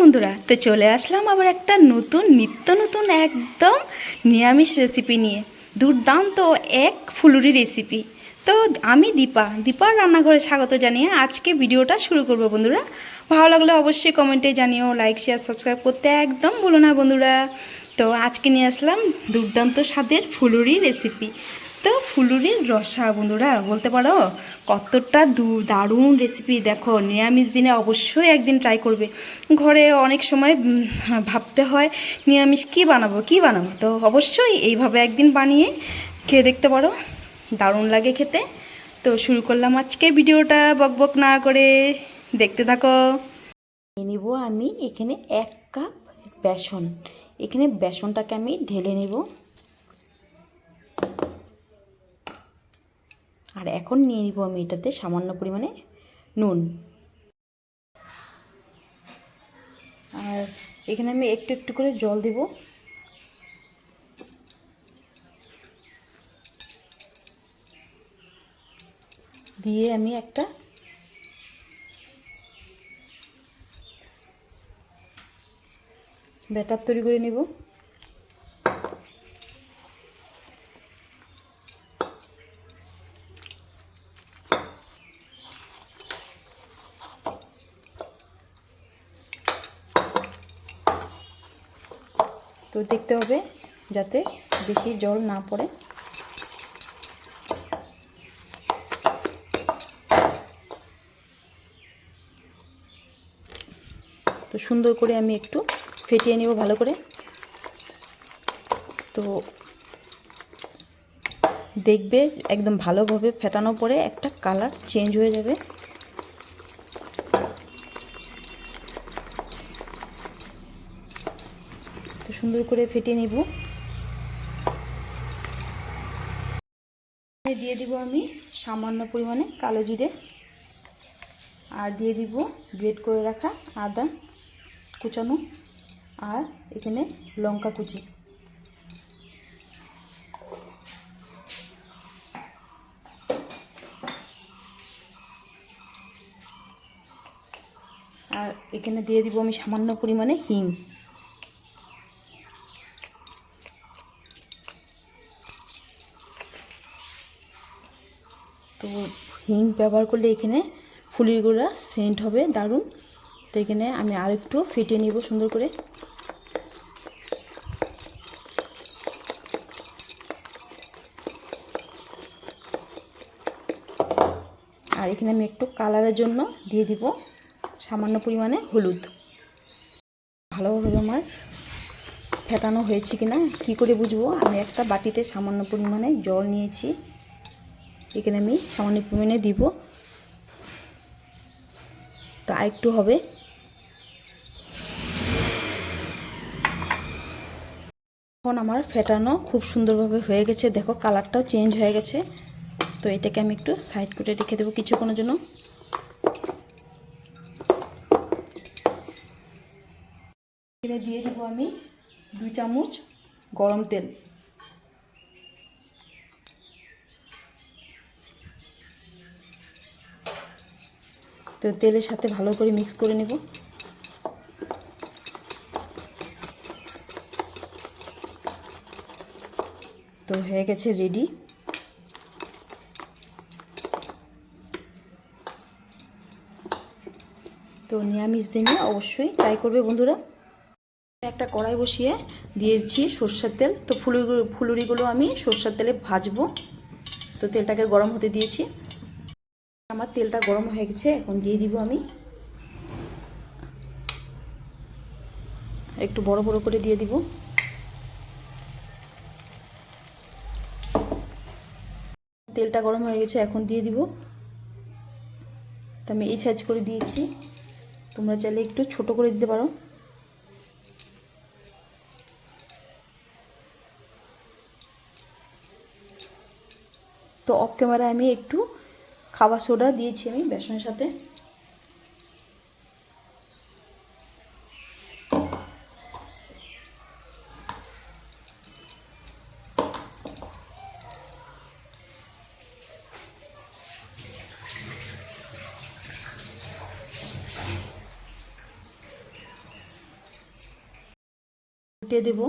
বন্ধুরা, তো চলে আসলাম আবার একটা নতুন, নিত্য নতুন, একদম নিরামিষ রেসিপি নিয়ে। দুর্দান্ত এক ফুলুরি রেসিপি তো আমি দীপা, দীপার রান্নাঘরে স্বাগত জানিয়ে আজকে ভিডিওটা শুরু করব বন্ধুরা। ভালো লাগলে অবশ্যই কমেন্টে জানিও লাইক শেয়ার সাবস্ক্রাইব করতে একদম ভুলো না বন্ধুরা। তো আজকে নিয়ে আসলাম দুর্দান্ত স্বাদের ফুলুরি রেসিপি তো ফুলুরির রসা, বন্ধুরা, বলতে পারো? কতটা দু, দারুণ রেসিপি দেখো, নিরামিষ দিনে অবশ্যই একদিন ট্রাই করবে। ঘরে অনেক সময় ভাবতে হয়, নিরামিষ কী বানাবো কী বানাবো? তো অবশ্যই এইভাবে একদিন বানিয়ে খেয়ে দেখতে পারো। দারুণ লাগে খেতে। তো শুরু করলাম আজকে ভিডিওটা, বক বক না করে। দেখতে থাকো। নিব আমি এখানে এক কাপ বেসন। এখানে বেসনটাকে আমি ঢেলে নেব। আর এখন নিয়ে নিব আমি এটাতে সামান্য পরিমাণে নুন। আর এখানে আমি একটু একটু করে জল দেব। দিয়ে আমি একটা ব্যাটার তৈরি করে নেব। দেখতে হবে যাতে বেশি জল না পড়ে। তো সুন্দর করে আমি একটু ফেটিয়ে নেব ভালো করে। তো দেখবে একদম ভালোভাবে ফেটানো পরে একটা কালার চেঞ্জ হয়ে যাবে। সুন্দর করে ফেটে নিব। দিয়ে দিব আমি সামান্য পরিমাণে কালো জিরে। আর দিয়ে দিব গ্রেট করে রাখা আদা কুচানো আর এখানে লঙ্কা কুচি। আর এখানে দিয়ে দিব আমি সামান্য পরিমাণে হিং। তো হিং ব্যবহার করলে এখানে ফুলিগুলো সেন্ট হবে, দারুণ। তো এখানে আমি আর একটু ফেটিয়ে নিব সুন্দর করে। আর এখানে আমি একটু কালারের জন্য দিয়ে দিব সামান্য পরিমাণে হলুদ। ভালোভাবে আমার ফেটানো হয়েছে কি না কী করে বুঝব? আমি একটা বাটিতে সামান্য পরিমাণে জল নিয়েছি। এখানে আমি সামান্য পরিমাণে দিব। তো আরেকটু হবে। এখন আমার ফেটানো খুব সুন্দরভাবে হয়ে গেছে। দেখো, কালারটাও চেঞ্জ হয়ে গেছে। তো এটাকে আমি একটু সাইড করে রেখে দেবো কিছুক্ষণের জন্য। দিয়ে দেবো আমি দুই চামচ গরম তেল। তো তেলের সাথে ভালো করে মিক্স করে নেব। তো হয়ে গেছে রেডি তো নিরামিষ দিনে অবশ্যই ট্রাই করবে বন্ধুরা। একটা কড়াই বসিয়ে দিয়েছি সর্ষের তেল। তো ফুলুরিগুলো ফুলুরিগুলো আমি সর্ষের তেলে ভাজবো। তো তেলটাকে গরম হতে দিয়েছি। আমার তেলটা গরম হয়ে গেছে, এখন দিয়ে দিব আমি। একটু বড় বড় করে দিয়ে দিব। তেলটা গরম হয়ে গেছে, এখন দিয়ে দিব। তো আমি এই সাইজ করে দিয়েছি। তোমরা চাইলে একটু ছোট করে দিতে পারো। তো অফ ক্যামেরায় আমি একটু খাবার সোডা দিয়েছি আমি বেসনের সাথে। উল্টে দেব।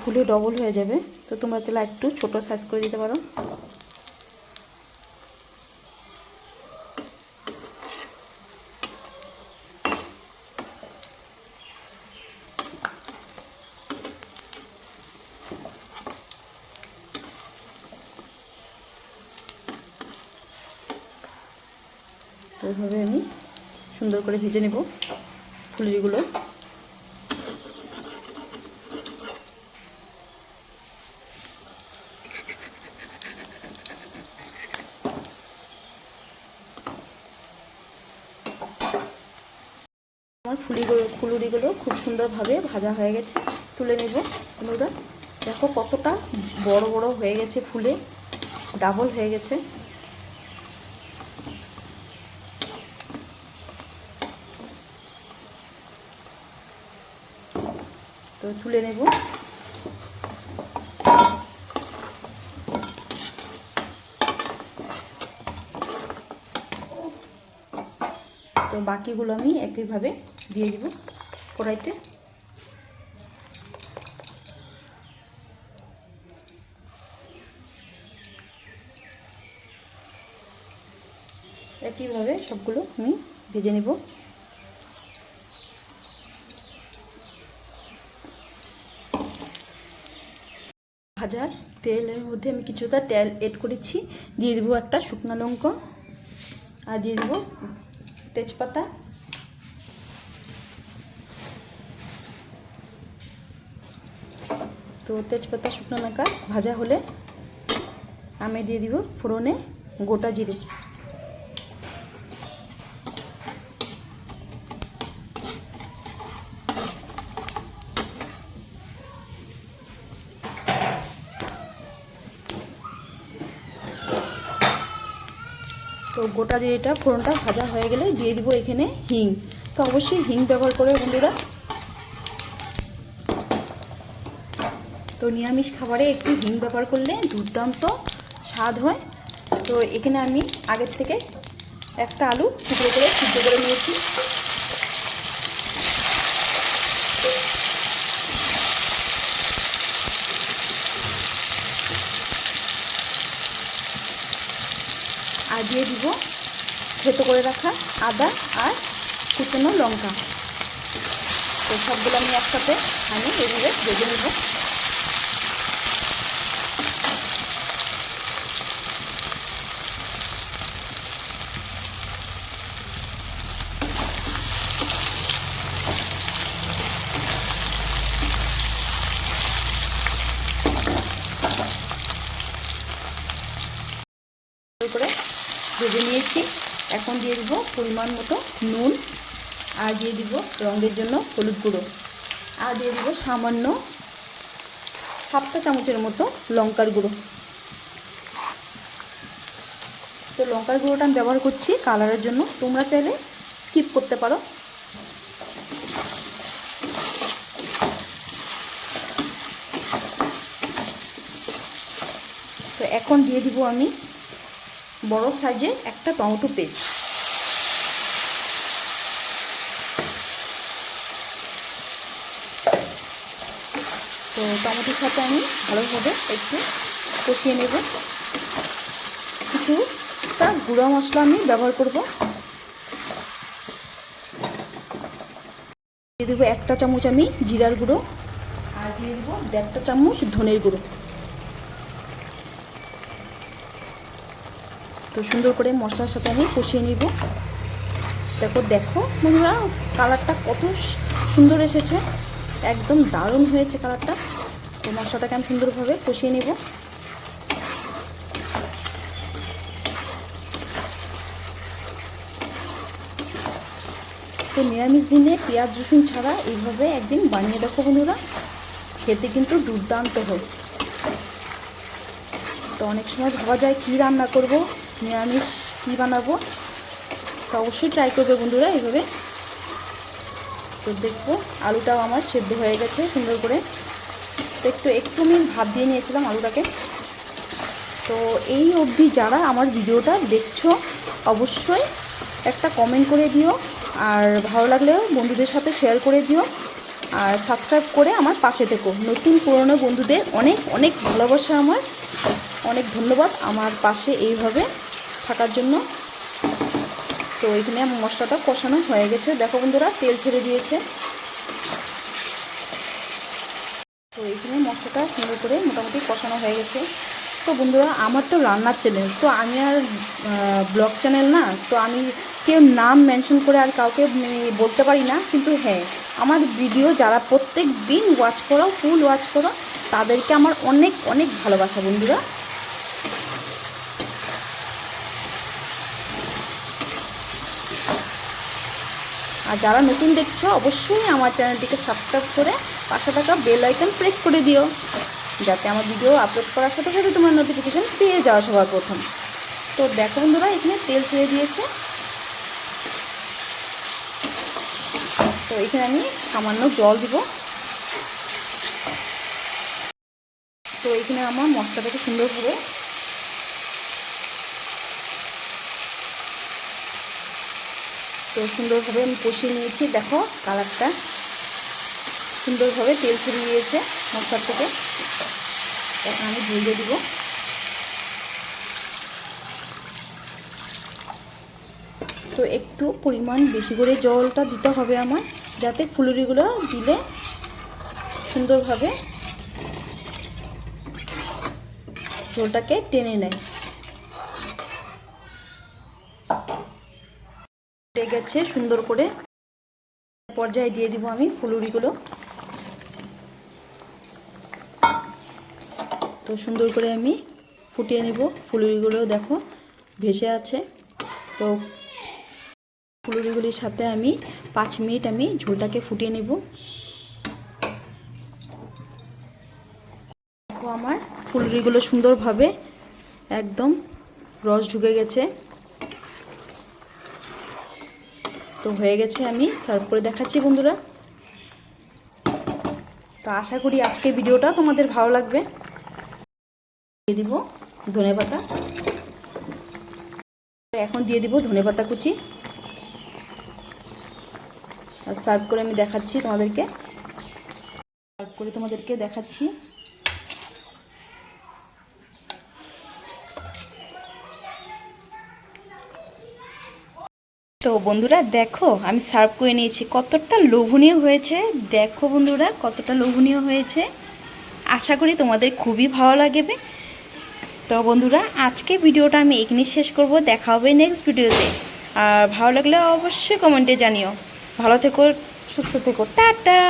ফুলে ডবল হয়ে যাবে। তো তোমরা চলে একটু ছোট সাইজ করে দিতে পারো। এইভাবে আমি সুন্দর করে ভেজে নেব ফুলরিগুলো ফুলিগুলো ফুলুরিগুলো খুব সুন্দরভাবে ভাজা হয়ে গেছে। তুলে নেব বন্ধুরা দেখো কতটা বড় বড় হয়ে গেছে ফুলে, ডাবল হয়ে গেছে। তো তুলে নেব। তো বাকিগুলো আমি একইভাবে দিয়ে দিব কড়াইতে। একইভাবে সবগুলো আমি ভেজে নেব। ভাজার তেলের মধ্যে আমি কিছুটা তেল এড করেছি। দিয়ে দেবো একটা শুকনো লঙ্কা। আর দিয়ে দেবো তেজপাতা। তো তেজপাতা শুকনো লঙ্কা ভাজা হলে আমি দিয়ে দিব ফোড়নে গোটা জিরে। তো গোটা জিরেটা ফোড়নটা ভাজা হয়ে গেলে দিয়ে দিব এখানে হিং। তো অবশ্যই হিং ব্যবহার করে বন্ধুরা। তো নিরামিষ খাবারে একটু হিং ব্যবহার করলে দুর্দান্ত স্বাদ হয়। তো এখানে আমি আগের থেকে একটা আলু টুকরো করে সিদ্ধ করে নিয়েছি। আর দিয়ে দিব থেতো করে রাখা আদা আর কুচনো লঙ্কা। তো সবগুলো আমি একসাথে আমি এভাবে ভেজে নেব করে ভেজে নিয়েছি। এখন দিয়ে দিব পরিমাণ মতো নুন আর দিয়ে দিব রঙের জন্য হলুদ গুঁড়ো। আর দিয়ে দিব সামান্য সাতটা চামচের মতো লঙ্কার গুঁড়ো। তো লঙ্কার গুঁড়োটা আমি ব্যবহার করছি কালারের জন্য। তোমরা চাইলে স্কিপ করতে পারো। তো এখন দিয়ে দিব আমি বড় সাইজে একটা টমেটো পেস্ট। তো টমেটোর সাথে আমি ভালোভাবে একটু কষিয়ে নেব। কিছুটা গুঁড়া মশলা আমি ব্যবহার করব। দিয়ে দেবো একটা চামচ আমি জিরার গুঁড়ো। আর দিয়ে দেবো দেড়টা চামচ ধনের গুঁড়ো। তো সুন্দর করে মশলার সাথে আমি কষিয়ে নিব। দেখো দেখো বন্ধুরা, কালারটা কত সুন্দর এসেছে। একদম দারুণ হয়েছে কালারটা। তো মশলাটাকে আমি সুন্দরভাবে কষিয়ে নিব। তো নিরামিষ দিনে পেঁয়াজ, রসুন ছাড়া এইভাবে একদিন বানিয়ে দেখো বন্ধুরা, খেতে কিন্তু দুর্দান্ত হয়। তো অনেক সময় ভাবা যায় কী রান্না করব। নিরামিষ কী বানাবো? তো অবশ্যই ট্রাই করবে বন্ধুরা এইভাবে। তো দেখব, আলুটাও আমার সেদ্ধ হয়ে গেছে সুন্দর করে। একটু একটু আমি ভাত দিয়ে নিয়েছিলাম আলুটাকে। তো এই অবধি যারা আমার ভিডিওটা দেখছ, অবশ্যই একটা কমেন্ট করে দিও। আর ভালো লাগলেও বন্ধুদের সাথে শেয়ার করে দিও। আর সাবস্ক্রাইব করে আমার পাশে থেকো। নতুন পুরনো বন্ধুদের অনেক অনেক ভালোবাসা আমার। অনেক ধন্যবাদ আমার পাশে এইভাবে। থাকার জন্য। তো এখানে মশলাটা কষানো হয়ে গেছে। দেখো বন্ধুরা, তেল ছেড়ে দিয়েছে। তো এইখানে মশলাটা সুন্দর করে মোটামুটি কষানো হয়ে গেছে। তো বন্ধুরা, আমার তো রান্নার চ্যানেল তো আমি আর ব্লগ চ্যানেল না, তো আমি কেউ নাম মেনশন করে আর কাউকে বলতে পারি না। কিন্তু হ্যাঁ আমার ভিডিও যারা প্রত্যেক দিন ওয়াচ করো ফুল ওয়াচ করো, তাদেরকে আমার অনেক অনেক ভালোবাসা বন্ধুরা। আর যারা নতুন দেখছ, অবশ্যই আমার চ্যানেলটিকে সাবস্ক্রাইব করে পাশে থাকা বেল আইকন প্রেস করে দিও, যাতে আমার ভিডিও আপলোড করার সাথে সাথে তোমার নোটিফিকেশান পেয়ে যাওয়া সবার প্রথম। তো দেখো বন্ধুরা, এখানে তেল ছেড়ে দিয়েছে। তো এখানে আমি সামান্য জল দিব। তো এখানে আমার মশলাটাকে সুন্দরভাবে তো সুন্দরভাবে আমি কষিয়ে নিয়েছি, দেখো কালারটা। সুন্দরভাবে তেল ছেড়ে দিয়েছে মশলার থেকে। এখন আমি ভেজে দিব। তো একটু পরিমাণ বেশি করে জলটা দিতে হবে আমার, যাতে ফুলুরিগুলো দিলে সুন্দরভাবে জলটাকে টেনে নেয়। গেছে সুন্দর করে। পর্যায়ে দিয়ে দিব আমি ফুলুরিগুলো। তো সুন্দর করে আমি ফুটিয়ে নেব ফুলুরিগুলো, দেখো, ভেসে আছে। তো ফুলুরিগুলির সাথে আমি পাঁচ মিনিট আমি ঝোলটাকে ফুটিয়ে নেব। দেখো আমার ফুলুরিগুলো সুন্দরভাবে একদম রস ঢুকে গেছে। তো হয়ে গেছে আমি সার্ভ করে দেখাচ্ছি বন্ধুরা। তো আশা করি আজকের ভিডিওটা তোমাদের ভালো লাগবে। দিয়ে দিব ধনে পাতা। এখন দিয়ে দিব ধনে পাতা কুচি। আর সার্ভ করে আমি দেখাচ্ছি তোমাদেরকে। সার্ভ করে তোমাদেরকে দেখাচ্ছি। তো বন্ধুরা দেখো, আমি সার্ভ করে নিয়েছি। কতটা লোভনীয় হয়েছে। দেখো বন্ধুরা, কতটা লোভনীয় হয়েছে। আশা করি তোমাদের খুবই ভালো লাগবে। তো বন্ধুরা, আজকে ভিডিওটা আমি এখানে শেষ করব। দেখা হবে নেক্সট ভিডিওতে। আর ভালো লাগলে অবশ্যই কমেন্টে জানিও। ভালো থেকো, সুস্থ থেকো। টাটা!